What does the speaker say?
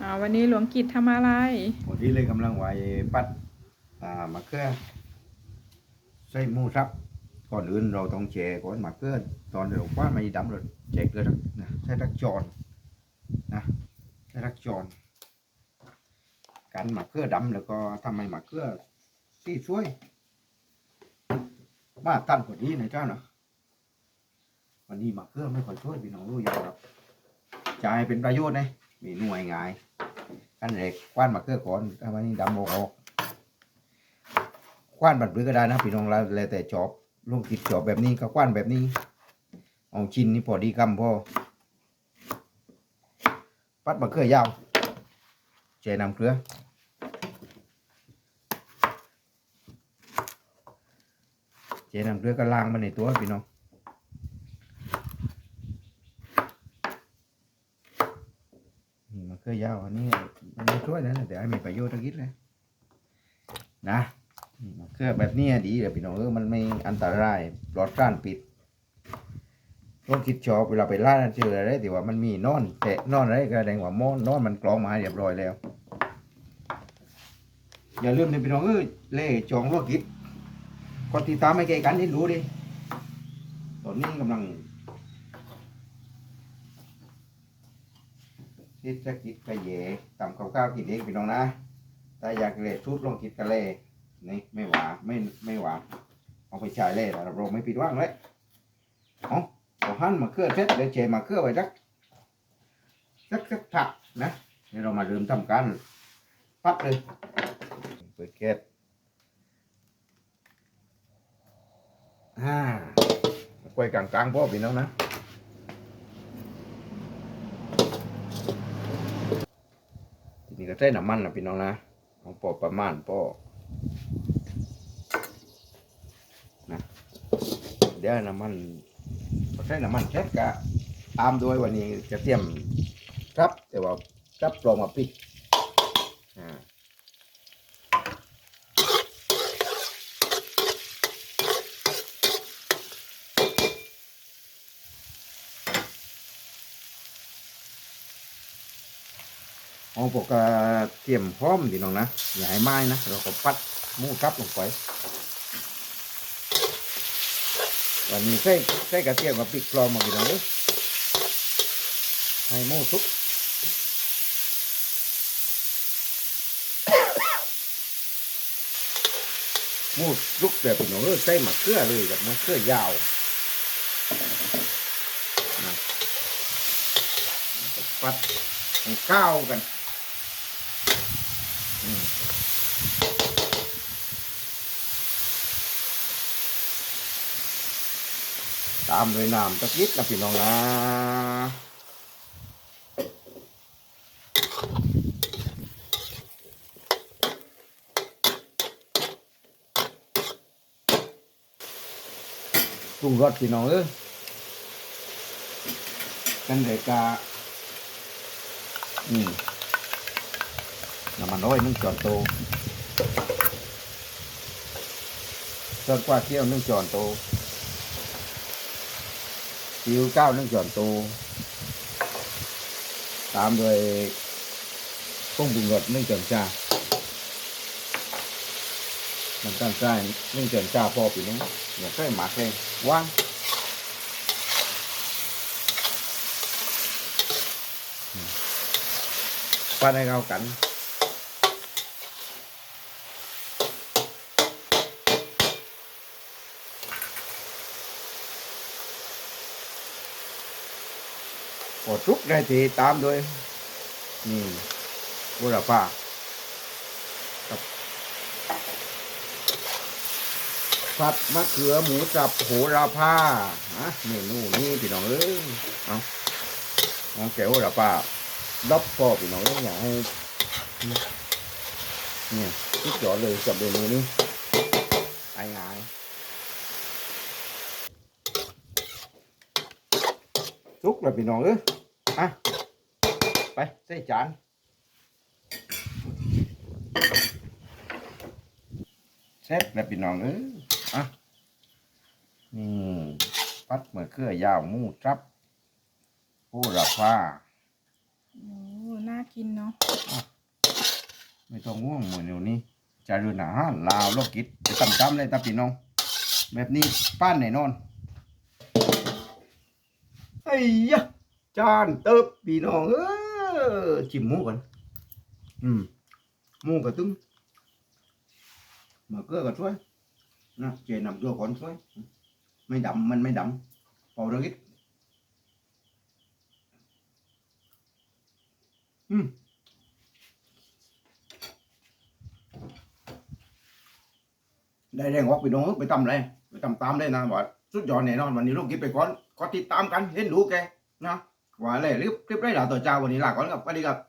อ่าวันนี้หลวงกิจทำอะไรวันนี้เลยกำลังไหวปัดอ่ามะเขือใส่หมูสับก่อนอื่นเราต้องแช่ก่อนมะเขือตอนเราคว้านไม่ดำเราแช่เกลือสักนะใส่รักจอนนะใส่รักจอนกันมะเขือดำแล้วก็ทำให้มะเขือสีสวยมาตั้นกว่านี้นะเจ้าเนาะวันนี้มะเขือไม่ค่อยช่วยพี่น้องรู้ยังครับจะให้เป็นประโยชน์นะมีหน่วยงาย กันเล็กคว้านมาเกือก่อนถ้ามันนี่ดำโมออกคว้านบัดปื้อก็ได้นะพี่น้องเราแล้วแต่จอบลงติดจอบแบบนี้ก็คว้านแบบนี้ เอาชิ้นนี้พอดีคำพอปัดมาเกือยาวเจน้ำเกลือเจน้ำเกลือก็ล้างมาในตัวพี่น้อง นี่มะเขือยาวอันนี้มันไม่ช่วยนะแต่ให้มีประโยชน์ตะกิดเลยนะนี่มะเขือแบบนี้ดีเลยพี่น้องเออมันไม่อันตรายปลอดการปิดต้องคิดชอบเวลาไปล่าเจออะไรแต่ว่ามันมีนอนแตะนอนอะไรก็แสดงว่ามอนนอนมันกรองมาเรียบร้อยแล้ว อย่าลืมนะพี่น้องเออเล่จองโลกิจกดติดตามให้แกกันที่รู้ดิตอนนี้กำลัง คิดจะกิดกระเยตำข้าวข้าวกินเองพี่น้องนะถ้าอยากเละชุดลองกิดกระเล่นี่ไม่หวานไม่ไม่หวานเอาไปใช้เล่แล้วเราไม่ผิดว่างเลยเอาเอาหั่นมาเครื่อเสร็จเดี๋ยวเจมาเครื่อไว้สักสักสักผักนะเดี๋ยวเรามาเริ่มทำการปัดเลยเปิดแก๊สอ่ากล้วยกลางๆพ่อพี่น้องนะ ทีนี้ ก็ใส่น้ำมันนะพี่น้องนะของปอประมาณปอนะเดี๋ยวน้ำมันใส่น้ำมันเช็ดกะตามด้วยวันนี้จะเตรียมครับแต่ว่าครับปลอมมาปิดอ่า เอาพวกกระเทียมพร้อมพี่น้องนะอย่าให้ไหม้นะเราก็ปัดมูครับลงไปวันนี้ใส่ใส่กระเทียมกับพริกปลอมมาพี่น้องให้มูสุกมูสุกแบบพี่น้องเอ้ยใส่มะเขือเลยกับมะเขือยาวปัดให้เข้าวกัน ตามด้วยน้ำตะกิดนะพี่น้องนะปรุงรสพี่น้องเอ้กันเลยกาอืมน้ำมันน้อยนึ่งจอนโตเติมกว่าเที่ยวนึ่งจอนโต ซีอิ๊วเก้านึ่งหย่อนโต ตามด้วยต้มบุงรสนึ่งหย่อนจ้ามันตั้งใจนึ่งหย่อนจ้าพอปีนี้อย่าใส่หมักเลยว่างปั้นให้เข้ากัน พอทุกได้ทีตามด้วย นี่บุรพากับผัดมะเขือหมูสับโหระพาฮะเมนูนี้พี่น้องเอ้ยเอาเอาแก้วโหระพาดับพอพี่น้องเอ้ยอยากให้เนี่ยทุกยอดเลยกับเมนูนี้ไอ้งายทุกแล้วพี่น้องเอ้ย อะไปใส่จานเสร็จแล้วพี่น้องเอ้ยอะนี่ปัดเหมือนเครือยาวหมูจับผู้รับผ้าโอ้น่ากินเนาะไม่ต้องง่วงเหมือนเดี๋ยวนี้จะเรือนอาหารลาวโลกกิจจะตำจำเลยตาพี่น้อง แบบนี้ป้านแน่นอนไอ้ยะ จานเติบพี่น้องเออชิมหมูก่อนอืมหมูกระตึงมาเกลือก็ช่วยนะเจนำตัวก่อนช่วย ไม่ดำมันไม่ดำเป่าเรื่องอิดอืมได้แรงวอกไปน้องไปทำอะไรไปทำตามได้นะว่าสุดยอดแน่นอนวันนี้ลูกกินไปก่อนก็ติดตามกันเห็นดูแกนะ ว่าอะไรรีบรีบได้หลาต่อเจ้าวันนี้ลาก่อนครับสวัสดีครับ